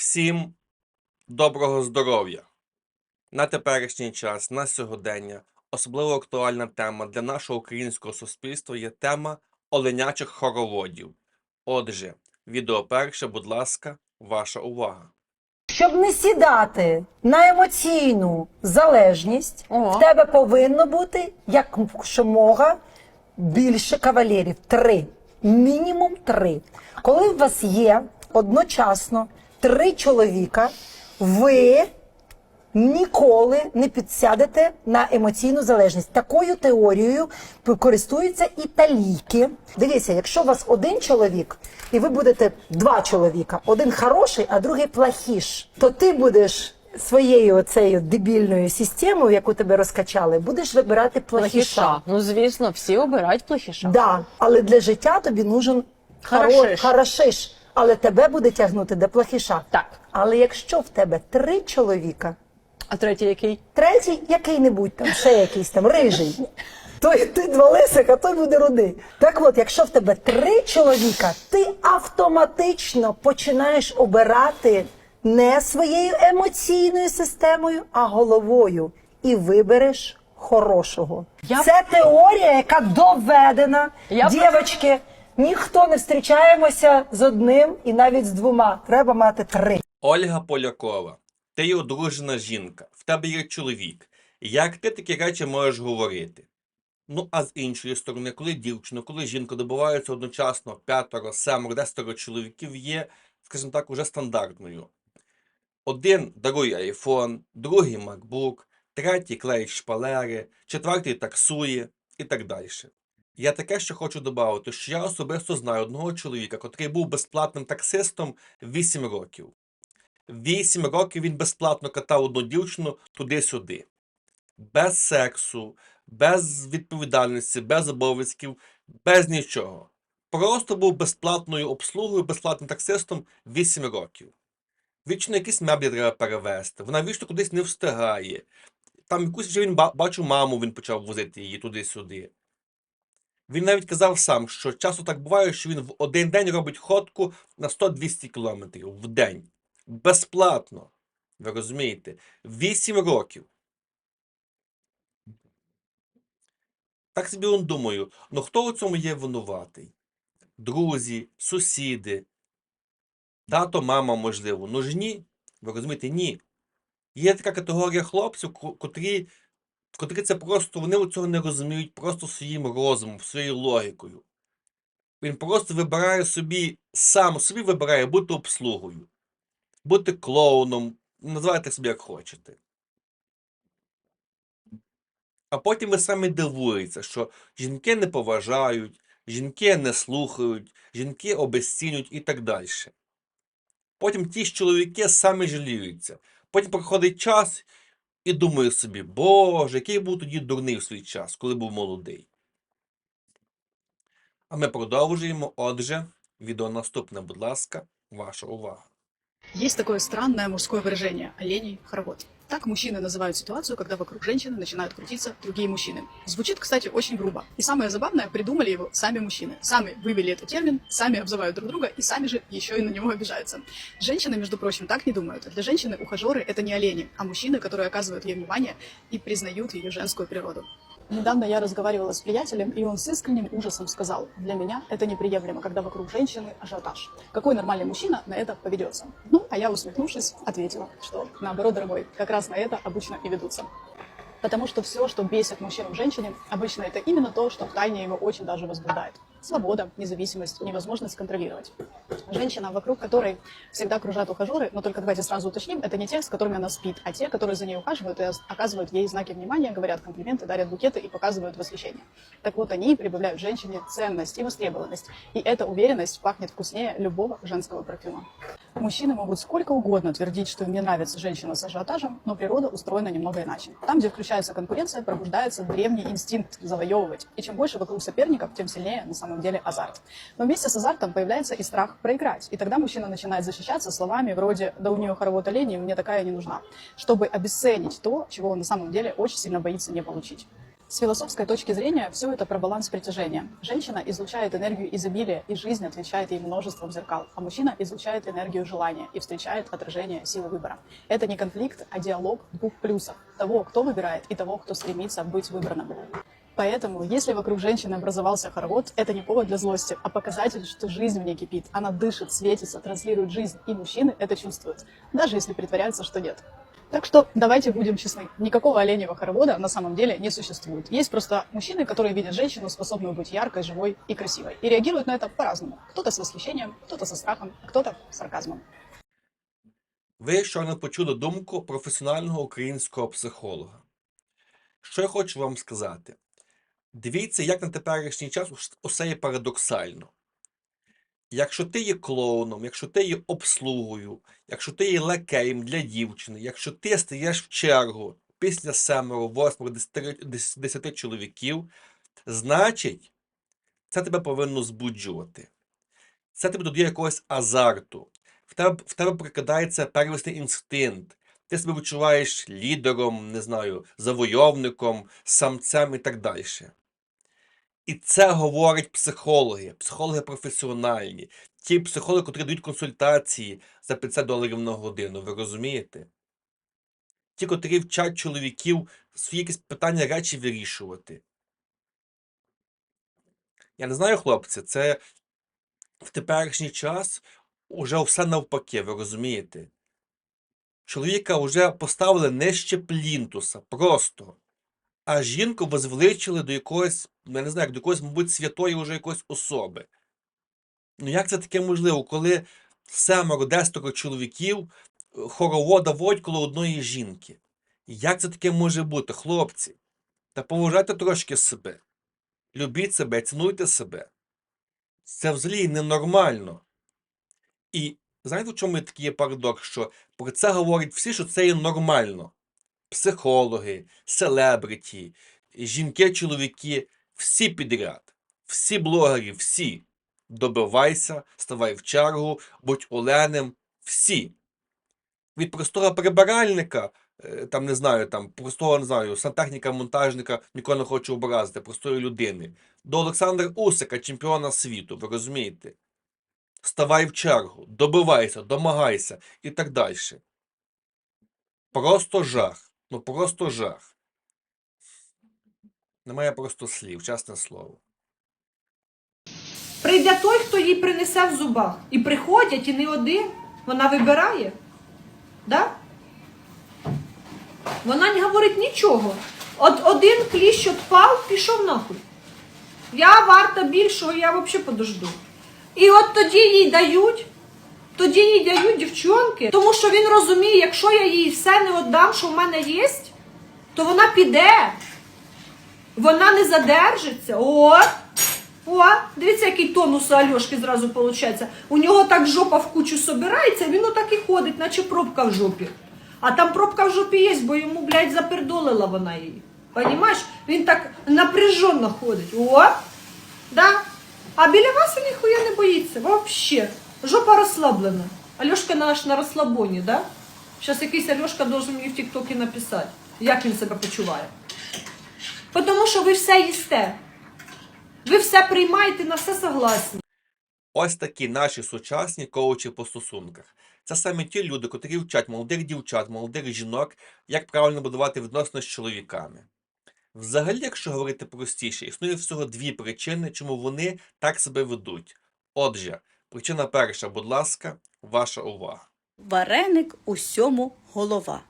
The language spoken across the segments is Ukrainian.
Всім доброго здоров'я! На теперішній час, на сьогодення, особливо актуальна тема для нашого українського суспільства є тема оленячих хороводів. Отже, відео перше, будь ласка, ваша увага. Щоб не сідати на емоційну залежність, О. в тебе повинно бути якомога більше кавалерів. Три. Мінімум три. Коли у вас є одночасно три чоловіка, ви ніколи не підсядете на емоційну залежність. Такою теорією користуються італійки. Дивіться, якщо у вас один чоловік, і ви будете два чоловіка, один хороший, а другий плохіш, то ти будеш своєю оцею дебільною системою, яку тебе розкачали, будеш вибирати плохіша. Плохіша. Ну, звісно, всі обирають плохіша. Да, але для життя тобі нужен Хорошиш. хорошиш, але тебе буде тягнути до плохіша. Так. Але якщо в тебе три чоловіка, А третій який? Третій який-небудь там, ще якийсь там рижий. Той ти два лисика, той буде рудий. Так от, якщо в тебе три чоловіка, ти автоматично починаєш обирати не своєю емоційною системою, а головою. І вибереш хорошого. Я- Це теорія, яка доведена. Я- Дівочки, ніхто не зустрічаємося з одним і навіть з двома. Треба мати три. Ольга Полякова, ти є одружена жінка, в тебе є чоловік. Як ти такі речі можеш говорити? Ну, а з іншої сторони, коли дівчина, коли жінка добиваються одночасно п'ятеро, семеро, десятеро чоловіків є, скажімо так, уже стандартною. Один дарує айфон, другий MacBook, третій клеїть шпалери, четвертий таксує і так далі. Я таке ще хочу додати, що я особисто знаю одного чоловіка, котрий був безплатним таксистом 8 років. 8 років він безплатно катав одну дівчину туди-сюди. Без сексу, без відповідальності, без обов'язків, без нічого. Просто був безплатною обслугою, безплатним таксистом 8 років. Вічно якісь меблі треба перевезти, вона вічно кудись не встигає. Там якусь вже він ба- бачу маму, він почав возити її туди-сюди. Він навіть казав сам, що часто так буває, що він в один день робить ходку на 100-200 кілометрів в день. Безплатно. Ви розумієте? 8 років. Так собі он думаю, ну хто у цьому є винуватий? Друзі, сусіди, тато, мама, можливо. Ну ж ні. Ви розумієте, ні. Є така категорія хлопців, котрі, котрі це просто, вони цього не розуміють просто своїм розумом, своєю логікою. Він просто вибирає собі, сам собі вибирає бути обслугою, бути клоуном, називайте собі як хочете. А потім ви самі дивуєтеся, що жінки не поважають, жінки не слухають, жінки обезцінюють і так далі. Потім ті ж чоловіки самі жаліються. Потім проходить час і думаю собі, боже, який був тоді дурний в свій час, коли був молодий. А ми продовжуємо. Отже, відео наступне, будь ласка, ваша увага. Есть такое странное мужское выражение «оленей хоровод». Так мужчины называют ситуацию, когда вокруг женщины начинают крутиться другие мужчины. Звучит, кстати, очень грубо. И самое забавное, придумали его сами мужчины. Сами вывели этот термин, сами обзывают друг друга и сами же еще и на него обижаются. Женщины, между прочим, так не думают. Для женщины ухажеры – это не олени, а мужчины, которые оказывают ей внимание и признают ее женскую природу. Недавно я разговаривала с приятелем, и он с искренним ужасом сказал, для меня это неприемлемо, когда вокруг женщины ажиотаж. Какой нормальный мужчина на это поведется? Ну, а я, усмехнувшись, ответила, что наоборот, дорогой, как раз на это обычно и ведутся. Потому что все, что бесит мужчину в женщине, обычно это именно то, что втайне его очень даже возбуждает. Свобода, независимость, невозможность контролировать. Женщина, вокруг которой всегда кружат ухажеры, но только давайте сразу уточним, это не те, с которыми она спит, а те, которые за ней ухаживают и оказывают ей знаки внимания, говорят комплименты, дарят букеты и показывают восхищение. Так вот, они прибавляют женщине ценность и востребованность. И эта уверенность пахнет вкуснее любого женского парфюма. Мужчины могут сколько угодно твердить, что им не нравится женщина с ажиотажем, но природа устроена немного иначе. Там, где включается конкуренция, пробуждается древний инстинкт завоевывать. И чем больше вокруг соперников, тем сильнее на самом деле азарт. Но вместе с азартом появляется и страх проиграть. И тогда мужчина начинает защищаться словами вроде «да у нее хоровод оленей, мне такая не нужна», чтобы обесценить то, чего он на самом деле очень сильно боится не получить. С философской точки зрения все это про баланс притяжения. Женщина излучает энергию изобилия, и жизнь отвечает ей множеством зеркал, а мужчина излучает энергию желания и встречает отражение силы выбора. Это не конфликт, а диалог двух плюсов. Того, кто выбирает, и того, кто стремится быть выбранным. Поэтому, если вокруг женщины образовался хоровод, это не повод для злости, а показатель, что жизнь в ней кипит. Она дышит, светится, транслирует жизнь, и мужчины это чувствуют, даже если притворяются, что нет. Так что давайте будем честны. Никакого оленевого хоровода на самом деле не существует. Есть просто мужчины, которые видят женщину, способную быть яркой, живой и красивой. И реагируют на это по-разному. Кто-то с восхищением, кто-то со страхом, а кто-то с сарказмом. Ви щойно почули думку професіонального українського психолога. Що я хочу вам сказати? Дивіться, як на теперішній час ус- усе є парадоксально. Якщо ти є клоуном, якщо ти є обслугою, якщо ти є лакеєм для дівчини, якщо ти стаєш в чергу після семеро, восьмеро, десяти, дес- десяти чоловіків, значить, це тебе повинно збуджувати. Це тебе додає якогось азарту. В тебе, в тебе прикидається первісний інстинкт. Ти себе відчуваєш лідером, не знаю, завойовником, самцем і так далі. І це говорять психологи, психологи професіональні, ті психологи, які дають консультації за 50 доларів на годину, ви розумієте? Ті, котрі вчать чоловіків свої якісь питання речі вирішувати. Я не знаю, хлопці, це в теперішній час уже все навпаки, ви розумієте? Чоловіка вже поставили нижче плінтуса, просто. А жінку возвеличили до якогось, ну, я не знаю, до якоїсь, мабуть, святої вже якоїсь особи. Ну як це таке можливо, коли семеро, десятеро чоловіків е, хоровода водять коло одної жінки? Як це таке може бути, хлопці? Та поважайте трошки себе. Любіть себе, цінуйте себе. Це взагалі ненормально. І знаєте, в чому такий парадокс, що про це говорять всі, що це є нормально. Психологи, селебриті, жінки, чоловіки, всі підряд, всі блогери, всі. Добивайся, ставай в чергу, будь оленем, всі. Від простого прибиральника, е, там не знаю, там простого не знаю, сантехніка, монтажника, нікого не хочу образити, простої людини. До Олександра Усика, чемпіона світу, ви розумієте? Ставай в чергу, добивайся, домагайся і так далі. Просто жах. Ну просто жах. Немає просто слів, чесне слово. Прийде той, хто їй принесе в зубах. І приходять, і не один. Вона вибирає. Да? Вона не говорить нічого. От один кліщ отпав, пішов нахуй. Я варта більшого, я взагалі подожду. І от тоді їй дають, тоді їй дають дівчонки, тому що він розуміє, якщо я їй все не віддам, що в мене є, то вона піде. Вона не задержиться. От. О, дивіться, який тонус у Альошки зразу виходить. У нього так жопа в кучу собирається, він отак і ходить, наче пробка в жопі. А там пробка в жопі є, бо йому, блядь, запердолила вона її. Понімаєш? Він так напряженно ходить. О, да. А біля вас він ніхуя не боїться. Вообще. Жопа розслаблена. Альошка наш на розслабоні, да? Зараз якийсь Альошка должен мені в Тіктокі написати, як він себе почуває. Тому що ви все їсте. Ви все приймаєте, на все согласні. Ось такі наші сучасні коучі по стосунках. Це саме ті люди, котрі вчать молодих дівчат, молодих жінок, як правильно будувати відносини з чоловіками. Взагалі, якщо говорити простіше, існує всього дві причини, чому вони так себе ведуть. Отже, причина перша, будь ласка, ваша увага. Вареник усьому голова.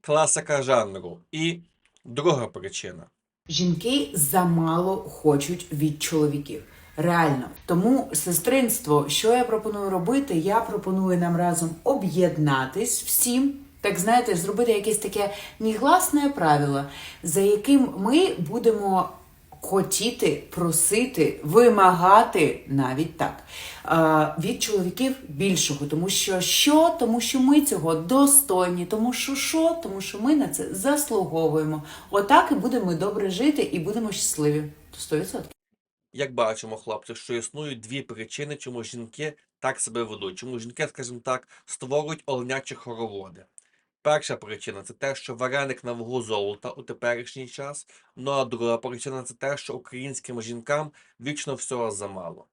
Класика жанру. І друга причина. Жінки замало хочуть від чоловіків. Реально. Тому сестринство, що я пропоную робити? Я пропоную нам разом об'єднатись всім. Так знаєте, зробити якесь таке негласне правило, за яким ми будемо хотіти, просити, вимагати навіть так від чоловіків більшого. Тому що що? Тому що ми цього достойні, тому що що? Тому що ми на це заслуговуємо. Отак і будемо добре жити і будемо щасливі. 100%. Як бачимо, хлопці, що існують дві причини, чому жінки так себе ведуть, чому жінки, скажімо так, створюють оленячі хороводи. Перша причина це те, що вареник на вагу золота у теперішній час. Ну а друга причина це те, що українським жінкам вічно всього замало.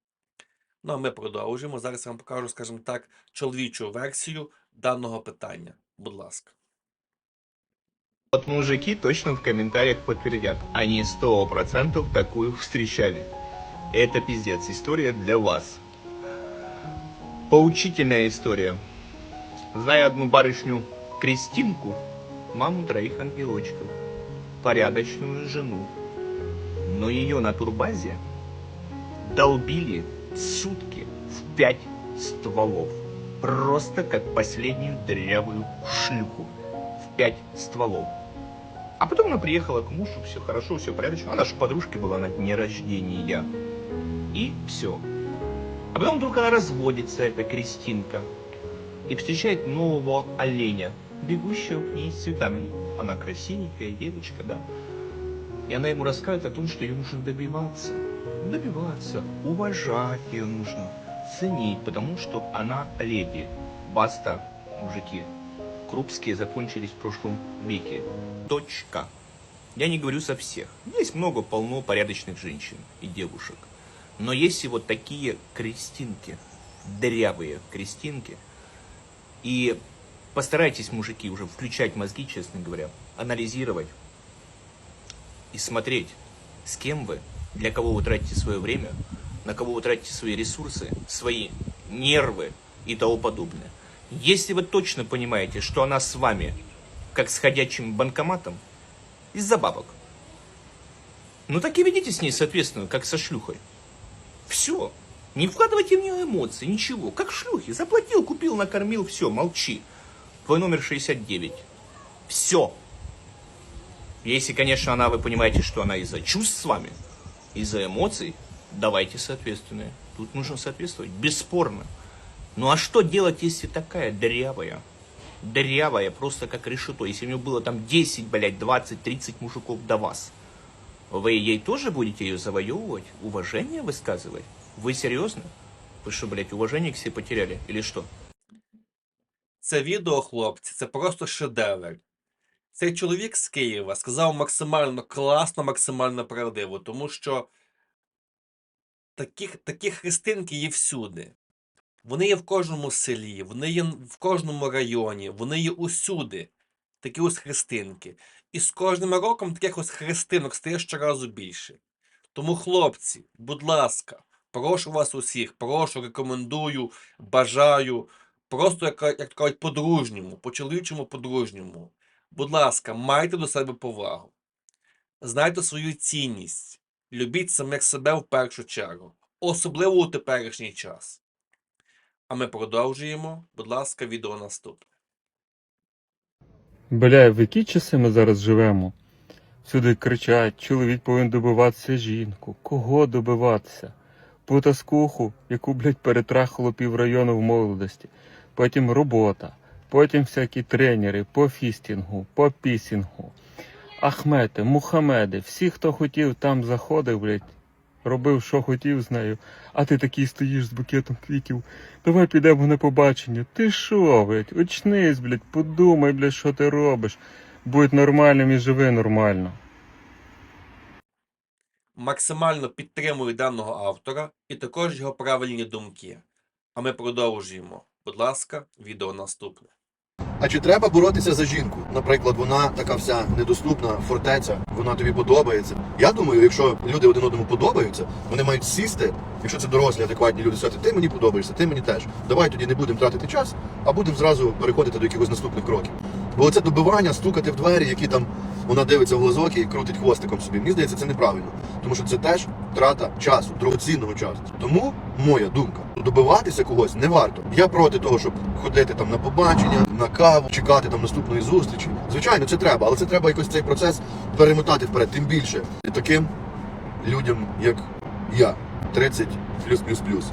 Ну а ми продовжуємо. Зараз я вам покажу, скажімо так, чоловічу версію даного питання. Будь ласка. Вот мужики точно в комментариях подтвердят. Они сто процентов такую встречали. Это пиздец. История для вас. Поучительная история. Знаю одну барышню Кристинку, маму троих ангелочков, порядочную жену. Но ее на турбазе долбили сутки в пять стволов. Просто как последнюю дрявую шлюху. В пять стволов. А потом она приехала к мужу, все хорошо, все порядочно. Она же у подружки была на дне рождения. И все. А потом вдруг она разводится, эта Кристинка, и встречает нового оленя, бегущего к ней с цветами. Она красивенькая девочка, да. И она ему рассказывает о том, что ее нужно добиваться. Добиваться, уважать ее нужно, ценить, потому что она леди. Баста, мужики. Крупские закончились в прошлом веке. Точка. Я не говорю со всех. Есть много полно порядочных женщин и девушек. Но есть и вот такие крестинки, дырявые крестинки. И постарайтесь, мужики, уже включать мозги, честно говоря, анализировать и смотреть, с кем вы, для кого вы тратите свое время, на кого вы тратите свои ресурсы, свои нервы и тому подобное. Если вы точно понимаете, что она с вами, как с ходячим банкоматом, из-за бабок, ну так и ведите с ней, соответственно, как со шлюхой. Все. Не вкладывайте в нее эмоции, ничего. Как шлюхи. Заплатил, купил, накормил, все, молчи. Твой номер 69. Все. Если, конечно, она, вы понимаете, что она из-за чувств с вами, из-за эмоций, давайте соответственные. Тут нужно соответствовать, бесспорно. Ну а что делать, если такая дырявая? Дырявая, просто как решето. Если у нее было там 10, блядь, 20, 30 мужиков до вас. Вы ей тоже будете ее завоевывать? Уважение высказывать? Вы серьезно? Вы что, блядь, уважение к себе потеряли? Или что? Це відео, хлопці, це просто шедевр. Цей чоловік з Києва сказав максимально класно, максимально правдиво, тому що такі, такі христинки є всюди. Вони є в кожному селі, вони є в кожному районі, вони є усюди. Такі ось христинки. І з кожним роком таких ось христинок стає щоразу більше. Тому, хлопці, будь ласка, прошу вас усіх, прошу, рекомендую, бажаю. Просто, як, як кажуть, по-дружньому, по-чоловічому по-дружньому. Будь ласка, майте до себе повагу. Знайте свою цінність. Любіть самих себе в першу чергу, особливо у теперішній час. А ми продовжуємо. Будь ласка, відео наступне. Бля, в які часи ми зараз живемо? Всюди кричать, чоловік повинен добиватися жінку. Кого добиватися? Потаскуху, яку, блядь, перетрахало піврайону в молодості. Потім робота, потім всякі тренери по фістінгу, по пісінгу. Ахмети, Мухамеди, всі, хто хотів, там заходив, блядь, робив, що хотів з нею. А ти такий стоїш з букетом квітів. Давай підемо на побачення. Ти що, блядь, очнись, блядь, подумай, блядь, що ти робиш. Будь нормальним і живи нормально. Максимально підтримую даного автора і також його правильні думки. А ми продовжуємо. Будь ласка, відео наступне. А чи треба боротися за жінку? Наприклад, вона така вся недоступна, фортеця, вона тобі подобається. Я думаю, якщо люди один одному подобаються, вони мають сісти, якщо це дорослі, адекватні люди, сказати, ти мені подобаєшся, ти мені теж. Давай тоді не будемо тратити час, а будемо зразу переходити до якихось наступних кроків. Бо це добивання, стукати в двері, які там вона дивиться в глазок і крутить хвостиком собі. Мені здається, це неправильно. Тому що це теж втрата часу, дорогоцінного часу. Тому моя думка, добиватися когось не варто. Я проти того, щоб ходити там на побачення, на каву, чекати там наступної зустрічі. Звичайно, це треба, але це треба якось цей процес перемотати вперед. Тим більше таким людям, як я, 30 плюс плюс плюс.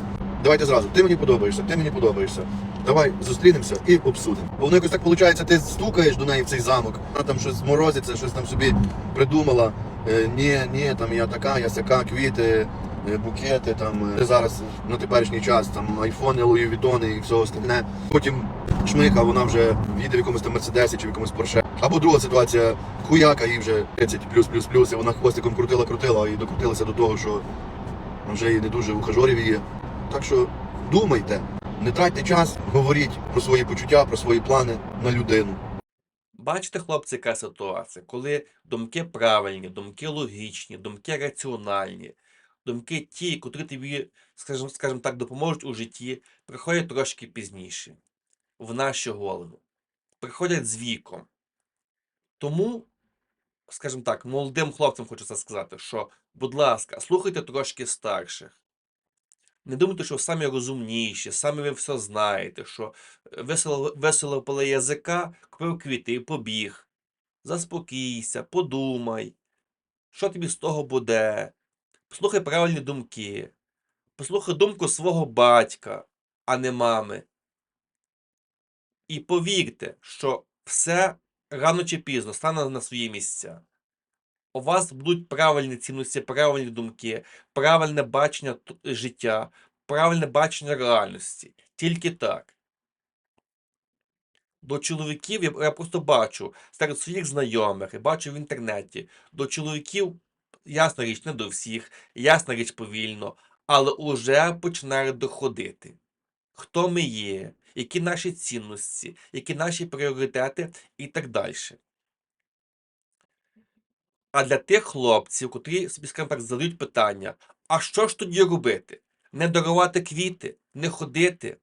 Давайте зразу. Ти мені подобаєшся, ти мені подобаєшся. Давай зустрінемося і обсудимо. Бо воно якось так виходить, ти стукаєш до неї в цей замок, вона там щось морозиться, щось там собі придумала. Е, ні, ні, там я така, я сяка, квіти, е, букети, там е, зараз на теперішній час там айфони, Луї Вітони і все остальне. Потім шмика, вона вже їде в якомусь там мерседесі чи в якомусь порше. Або друга ситуація, хуяка їй вже 30 плюс плюс плюс, і вона хвостиком крутила, крутила і докрутилася до того, що вже і не дуже ухажорів є. Так що думайте, не тратьте час, говоріть про свої почуття, про свої плани на людину. Бачите, хлопці, яка ситуація, коли думки правильні, думки логічні, думки раціональні, думки ті, котрі тобі, скажімо, скажімо так, допоможуть у житті, приходять трошки пізніше в наші голови, приходять з віком. Тому, скажімо так, молодим хлопцям хочу це сказати, що, будь ласка, слухайте трошки старших. Не думайте, що ви самі розумніші, самі ви все знаєте, що весело, весело поле язика, купив квіти і побіг. Заспокійся, подумай, що тобі з того буде. Послухай правильні думки. Послухай думку свого батька, а не мами. І повірте, що все рано чи пізно стане на свої місця. У вас будуть правильні цінності, правильні думки, правильне бачення життя, правильне бачення реальності. Тільки так. До чоловіків я, просто бачу серед своїх знайомих і бачу в інтернеті. До чоловіків, ясна річ, не до всіх, ясна річ повільно, але уже починає доходити. Хто ми є, які наші цінності, які наші пріоритети і так далі. А для тих хлопців, котрі собі, скажімо так, задають питання: а що ж тоді робити? Не дарувати квіти, не ходити?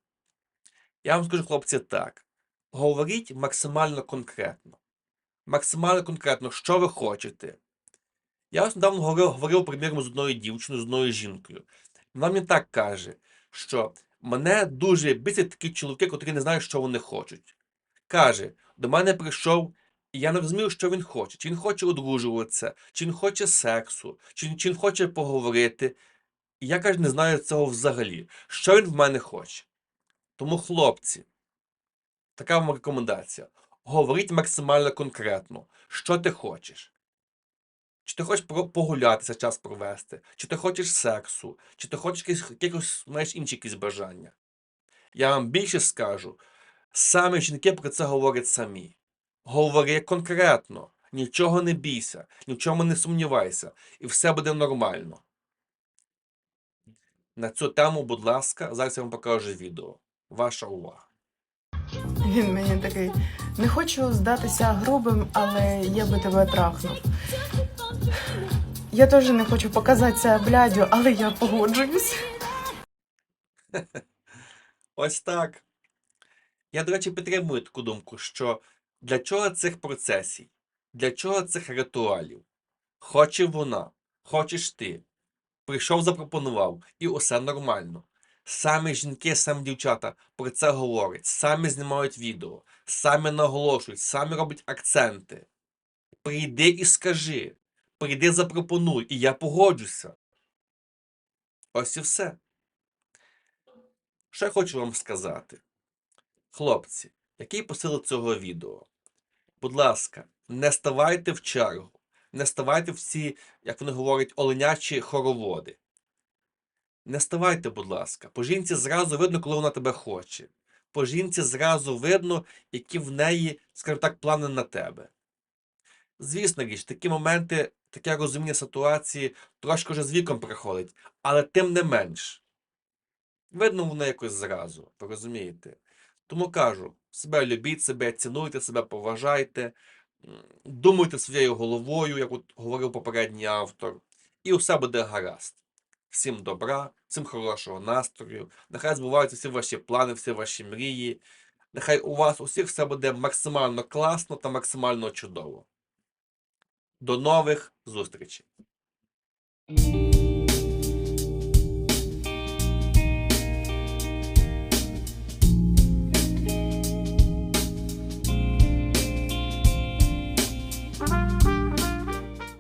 Я вам скажу, хлопці, так. Говоріть максимально конкретно. Максимально конкретно, що ви хочете. Я ось недавно говорив, говорив приміром з одною дівчиною, з одною жінкою. Вона мені так каже, що мене дуже бісять такі чоловіки, котрі не знають, що вони хочуть. Каже, до мене прийшов, я не розумію, що він хоче. Чи він хоче одружуватися, чи він хоче сексу, чи, чи він хоче поговорити. Я каже, не знаю цього взагалі. Що він в мене хоче. Тому, хлопці, така вам рекомендація. Говоріть максимально конкретно, що ти хочеш. Чи ти хочеш погулятися, час провести, чи ти хочеш сексу, чи ти хочеш якихось, знаєш, інші якісь бажання. Я вам більше скажу, саме жінки про це говорять самі. Говори конкретно, нічого не бійся, ні в чому не сумнівайся, і все буде нормально. На цю тему, будь ласка, зараз я вам покажу відео. Ваша увага. Він мені такий. Не хочу здатися грубим, але я би тебе трахнув. Я теж не хочу показатися блядю, але я погоджуюсь. Ось так. Я, до речі, підтримую таку думку, що для чого цих процесів, для чого цих ритуалів? Хоче вона, хочеш ти. Прийшов, запропонував, і усе нормально. Самі жінки, самі дівчата про це говорять, самі знімають відео, самі наголошують, самі роблять акценти. Прийди і скажи, прийди, запропонуй, і я погоджуся. Ось і все. Що я хочу вам сказати? Хлопці, який посил цього відео? Будь ласка, не ставайте в чергу, не ставайте в ці, як вони говорять, оленячі хороводи. Не ставайте, будь ласка. По жінці зразу видно, коли вона тебе хоче. По жінці зразу видно, які в неї, скажімо так, плани на тебе. Звісно річ, такі моменти, таке розуміння ситуації трошки вже з віком приходить, але тим не менш. Видно воно якось зразу, розумієте? Тому кажу, себе любіть, себе цінуйте, себе поважайте, думайте своєю головою, як от говорив попередній автор, і усе буде гаразд. Всім добра, всім хорошого настрою, нехай збуваються всі ваші плани, всі ваші мрії. Нехай у вас усіх все буде максимально класно та максимально чудово. До нових зустрічей!